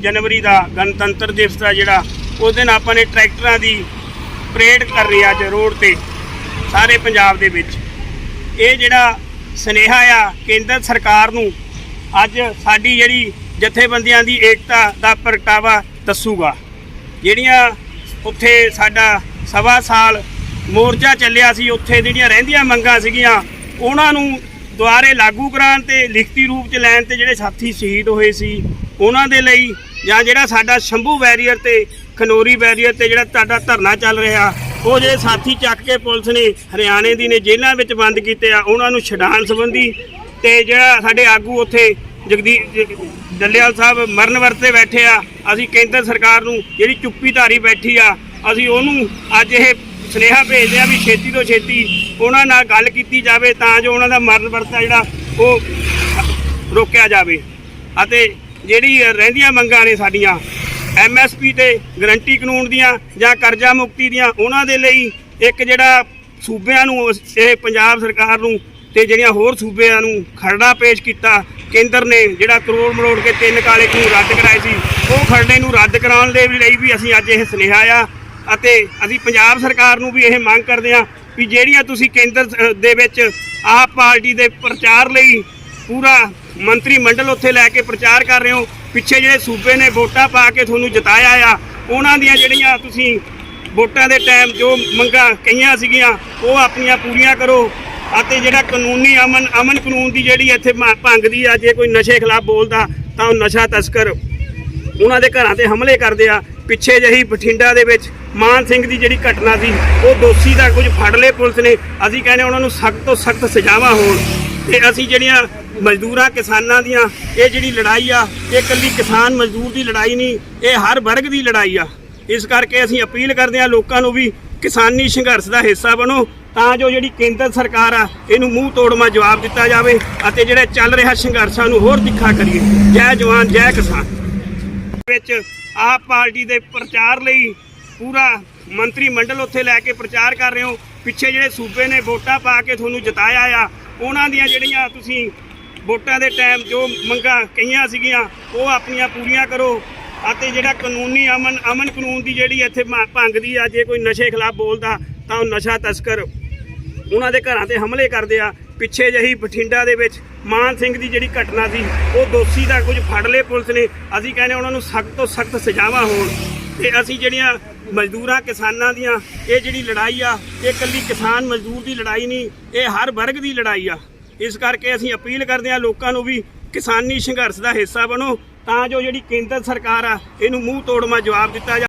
ਜਨਵਰੀ ਦਾ ਗਣਤੰਤਰ ਦਿਵਸ ਦਾ ਜਿਹੜਾ, ਉਸ ਦਿਨ ਆਪਾਂ ਨੇ ਟਰੈਕਟਰਾਂ ਦੀ ਪਰੇਡ ਕਰਨੀ ਅੱਜ ਰੋਡ ਤੇ, ਸਾਰੇ ਪੰਜਾਬ ਦੇ ਵਿੱਚ। ਇਹ ਜਿਹੜਾ ਸਨੇਹਾ ਆ, ਕੇਂਦਰ ਸਰਕਾਰ ਨੂੰ ਅੱਜ ਸਾਡੀ ਜਿਹੜੀ ਜਥੇਬੰਦੀਆਂ ਦੀ ਏਕਤਾ ਦਾ ਪ੍ਰਗਟਾਵਾ ਦੱਸੂਗਾ। ਜਿਹੜੀਆਂ ਉੱਥੇ ਸਾਡਾ ਸਵਾ ਸਾਲ ਮੋਰਚਾ ਚੱਲਿਆ ਸੀ, ਉੱਥੇ ਜਿਹੜੀਆਂ ਰਹਿੰਦੀਆਂ ਮੰਗਾਂ ਸੀਗੀਆਂ, ਉਹਨਾਂ ਨੂੰ ਦੁਆਰੇ ਲਾਗੂ ਕਰਾਉਣ ਤੇ, ਲਿਖਤੀ ਰੂਪ ਚ ਲੈਣ ਤੇ ਜਿਹੜੇ ਸਾਥੀ ਸ਼ਹੀਦ ਹੋਏ ਸੀ ਉਹਨਾਂ ਦੇ ਲਈ ਜਾਂ ਜਿਹੜਾ ਸਾਡਾ ਸ਼ੰਭੂ ਬੈਰੀਅਰ ਤੇ ਖਨੋਰੀ ਬੈਰੀਅਰ ਤੇ ਜਿਹੜਾ ਤੁਹਾਡਾ ਧਰਨਾ ਚੱਲ ਰਿਹਾ, ਉਹ ਜਿਹੜੇ ਸਾਥੀ ਚੱਕ ਕੇ ਪੁਲਿਸ ਨੇ ਹਰਿਆਣੇ ਦੀ ਨੇ ਜੇਲ੍ਹਾਂ ਵਿੱਚ ਬੰਦ ਕੀਤੇ ਆ, ਉਹਨਾਂ ਨੂੰ ਛਡਾਣ ਸੰਬੰਧੀ ਤੇ ਜਿਹੜਾ ਸਾਡੇ ਆਗੂ ਉੱਥੇ ਜਗਦੀਪ ਡੱਲੇਵਾਲ ਸਾਹਿਬ ਮਰਨ ਵਰਤੇ ਬੈਠੇ ਆ, ਅਸੀਂ ਕੇਂਦਰ ਸਰਕਾਰ ਨੂੰ ਜਿਹੜੀ ਚੁੱਪੀ ਧਾਰੀ ਬੈਠੀ ਆ, ਅਸੀਂ ਉਹਨੂੰ ਅੱਜ ਇਹ ਸੁਨੇਹਾ ਭੇਜਦੇ ਆ ਵੀ ਛੇਤੀ ਤੋਂ ਛੇਤੀ ਉਹਨਾਂ ਨਾਲ ਗੱਲ ਕੀਤੀ ਜਾਵੇ ਤਾਂ ਜੋ ਉਹਨਾਂ ਦਾ ਮਰਨ ਵਰਤਾ ਜਿਹੜਾ ਉਹ ਰੋਕਿਆ ਜਾਵੇ। ਅਤੇ ਜਿਹੜੀ ਰਹਿੰਦੀਆਂ ਮੰਗਾਂ ਨੇ ਸਾਡੀਆਂ ਐਮਐਸਪੀ ਤੇ ਗਰੰਟੀ ਕਾਨੂੰਨ ਦੀਆਂ ਜਾਂ ਕਰਜ਼ਾ ਮੁਕਤੀ ਦੀਆਂ, ਉਹਨਾਂ ਦੇ ਲਈ ਇੱਕ ਜਿਹੜਾ ਸੂਬਿਆਂ ਨੂੰ ਇਹ ਪੰਜਾਬ ਸਰਕਾਰ ਨੂੰ ਤੇ ਜਿਹੜੀਆਂ ਹੋਰ ਸੂਬਿਆਂ ਨੂੰ ਖਰੜਾ ਪੇਸ਼ ਕੀਤਾ, ਕੇਂਦਰ ਨੇ ਜਿਹੜਾ ਕਰੋੜ ਮਰੋੜ ਕੇ ਤਿੰਨ ਕਾਲੇ ਕਾਨੂੰਨ ਰੱਦ ਕਰਾਏ ਸੀ, ਉਹ ਖਰੜੇ ਨੂੰ ਰੱਦ ਕਰਾਉਣ ਦੇ ਲਈ ਵੀ ਅਸੀਂ ਅੱਜ ਇਹ ਸੁਨੇਹਾ ਆ ਅਤੇ ਅਸੀਂ ਪੰਜਾਬ ਸਰਕਾਰ ਨੂੰ ਵੀ ਇਹ ਮੰਗ ਕਰਦੇ ਹਾਂ ਵੀ ਜਿਹੜੀਆਂ ਤੁਸੀਂ ਕੇਂਦਰ ਦੇ ਵਿੱਚ ਆਪ ਪਾਰਟੀ ਦੇ ਪ੍ਰਚਾਰ ਲਈ ਪੂਰਾ ਮੰਤਰੀ ਮੰਡਲ ਉੱਥੇ ਲੈ ਕੇ ਪ੍ਰਚਾਰ ਕਰ ਰਹੇ ਹੋ। ਪਿੱਛੇ ਜਿਹੜੇ ਸੂਬੇ ਨੇ ਵੋਟਾਂ ਪਾ ਕੇ ਤੁਹਾਨੂੰ ਜਿਤਾਇਆ ਆ, ਉਹਨਾਂ ਦੀਆਂ ਜਿਹੜੀਆਂ ਤੁਸੀਂ ਵੋਟਾਂ ਦੇ ਟਾਈਮ ਜੋ ਮੰਗਾਂ ਕਈਆਂ ਸੀਗੀਆਂ, ਉਹ ਆਪਣੀਆਂ ਪੂਰੀਆਂ ਕਰੋ। ਅਤੇ ਜਿਹੜਾ ਕਾਨੂੰਨੀ ਅਮਨ ਅਮਨ ਕਾਨੂੰਨ ਦੀ ਜਿਹੜੀ ਇੱਥੇ ਮ- ਭੰਗਦੀ ਆ, ਜੇ ਕੋਈ ਨਸ਼ੇ ਖਿਲਾਫ ਬੋਲਦਾ, ਤਾਂ ਉਹ ਨਸ਼ਾ ਤਸਕਰ ਉਹਨਾਂ ਦੇ ਘਰਾਂ ਤੇ ਹਮਲੇ ਕਰਦੇ ਆ। ਪਿੱਛੇ ਜਿਹੀ ਬਠਿੰਡਾ ਦੇ ਵਿੱਚ ਮਾਨ ਸਿੰਘ ਦੀ ਜਿਹੜੀ ਘਟਨਾ ਸੀ, ਉਹ ਦੋਸ਼ੀ ਦਾ ਕੁਝ ਫੜ ਲਏ ਪੁਲਿਸ ਨੇ। ਅਸੀਂ ਕਹਿੰਦੇ ਉਹਨਾਂ ਨੂੰ ਸਖਤ ਤੋਂ ਸਖਤ ਸਜ਼ਾਵਾਂ ਹੋਣ। ਤੇ ਅਸੀਂ ਜਿਹੜੀਆਂ ਮਜ਼ਦੂਰਾਂ, ਕਿਸਾਨਾਂ ਦੀਆਂ, ਇਹ ਜਿਹੜੀ ਲੜਾਈ ਆ, ਇਹ ਇਕੱਲੀ ਕਿਸਾਨ ਮਜ਼ਦੂਰ ਦੀ ਲੜਾਈ ਨਹੀਂ, ਇਹ ਹਰ ਵਰਗ ਦੀ ਲੜਾਈ ਆ। ਇਸ ਕਰਕੇ ਅਸੀਂ ਅਪੀਲ ਕਰਦੇ ਹਾਂ ਲੋਕਾਂ ਨੂੰ ਵੀ ਕਿਸਾਨੀ ਸੰਘਰਸ਼ ਦਾ ਹਿੱਸਾ ਬਣੋ, ਤਾਂ ਜੋ ਜਿਹੜੀ ਕੇਂਦਰ ਸਰਕਾਰ ਆ, ਇਹਨੂੰ ਮੂੰਹ ਤੋੜਮਾ ਜਵਾਬ ਦਿੱਤਾ ਜਾਵੇ ਅਤੇ ਜਿਹੜਾ ਚੱਲ ਰਿਹਾ ਸੰਘਰਸ਼ਾਂ ਨੂੰ ਹੋਰ ਤਿੱਖਾ ਕਰੀਏ। ਜੈ ਜਵਾਨ, ਜੈ ਕਿਸਾਨ। ਵਿੱਚ ਆਪ ਪਾਰਟੀ ਦੇ ਪ੍ਰਚਾਰ ਲਈ ਪੂਰਾ ਮੰਤਰੀ ਮੰਡਲ ਉੱਥੇ ਲੈ ਕੇ ਪ੍ਰਚਾਰ ਕਰ ਰਹੇ ਹੋ। ਪਿੱਛੇ ਜਿਹੜੇ ਸੂਬੇ ਨੇ ਵੋਟਾਂ ਪਾ ਕੇ ਤੁਹਾਨੂੰ ਜਿਤਾਇਆ ਆ, ਉਹਨਾਂ ਦੀਆਂ ਜਿਹੜੀਆਂ ਤੁਸੀਂ ਵੋਟਾਂ ਦੇ ਟਾਈਮ ਜੋ ਮੰਗਾਂ ਕਈਆਂ ਸੀਗੀਆਂ, ਉਹ ਆਪਣੀਆਂ ਪੂਰੀਆਂ ਕਰੋ। ਅਤੇ ਜਿਹੜਾ ਕਾਨੂੰਨੀ ਅਮਨ ਅਮਨ ਕਾਨੂੰਨ ਦੀ ਜਿਹੜੀ ਇੱਥੇ ਮ- ਭੰਗਦੀ ਆ, ਜੇ ਕੋਈ ਨਸ਼ੇ ਖਿਲਾਫ ਬੋਲਦਾ, ਤਾਂ ਉਹ ਨਸ਼ਾ ਤਸਕਰ। ਉਹਨਾਂ ਦੇ ਘਰਾਂ ਤੇ ਹਮਲੇ ਕਰਦੇ ਆ। ਪਿੱਛੇ ਜਿਹੀ ਬਠਿੰਡਾ ਦੇ ਵਿੱਚ ਮਾਨ ਸਿੰਘ ਦੀ ਜਿਹੜੀ ਘਟਨਾ ਸੀ, ਉਹ ਦੋਸ਼ੀ ਦਾ ਕੁਝ ਫੜ ਲਏ ਪੁਲਿਸ ਨੇ। ਅਸੀਂ ਕਹਿੰਦੇ ਉਹਨਾਂ ਨੂੰ ਸਖਤ ਤੋਂ ਸਖਤ ਸਜ਼ਾਵਾਂ ਹੋਣ। ਤੇ ਅਸੀਂ ਜਿਹੜੀਆਂ ਮਜ਼ਦੂਰਾਂ, ਕਿਸਾਨਾਂ ਦੀਆਂ, ਇਹ ਜਿਹੜੀ ਲੜਾਈ ਆ, ਇਹ ਇਕੱਲੀ ਕਿਸਾਨ ਮਜ਼ਦੂਰ ਦੀ ਲੜਾਈ ਨਹੀਂ, ਇਹ ਹਰ ਵਰਗ ਦੀ ਲੜਾਈ ਆ। ਇਸ ਕਰਕੇ ਅਸੀਂ ਅਪੀਲ ਕਰਦੇ ਹਾਂ ਲੋਕਾਂ ਨੂੰ ਵੀ ਕਿਸਾਨੀ ਸੰਘਰਸ਼ ਦਾ ਹਿੱਸਾ ਬਣੋ ਤਾਂ ਜੋ ਜਿਹੜੀ ਕੇਂਦਰ ਸਰਕਾਰ ਆ, ਇਹਨੂੰ ਮੂੰਹ ਤੋੜਮਾ ਜਵਾਬ ਦਿੱਤਾ ਜਾ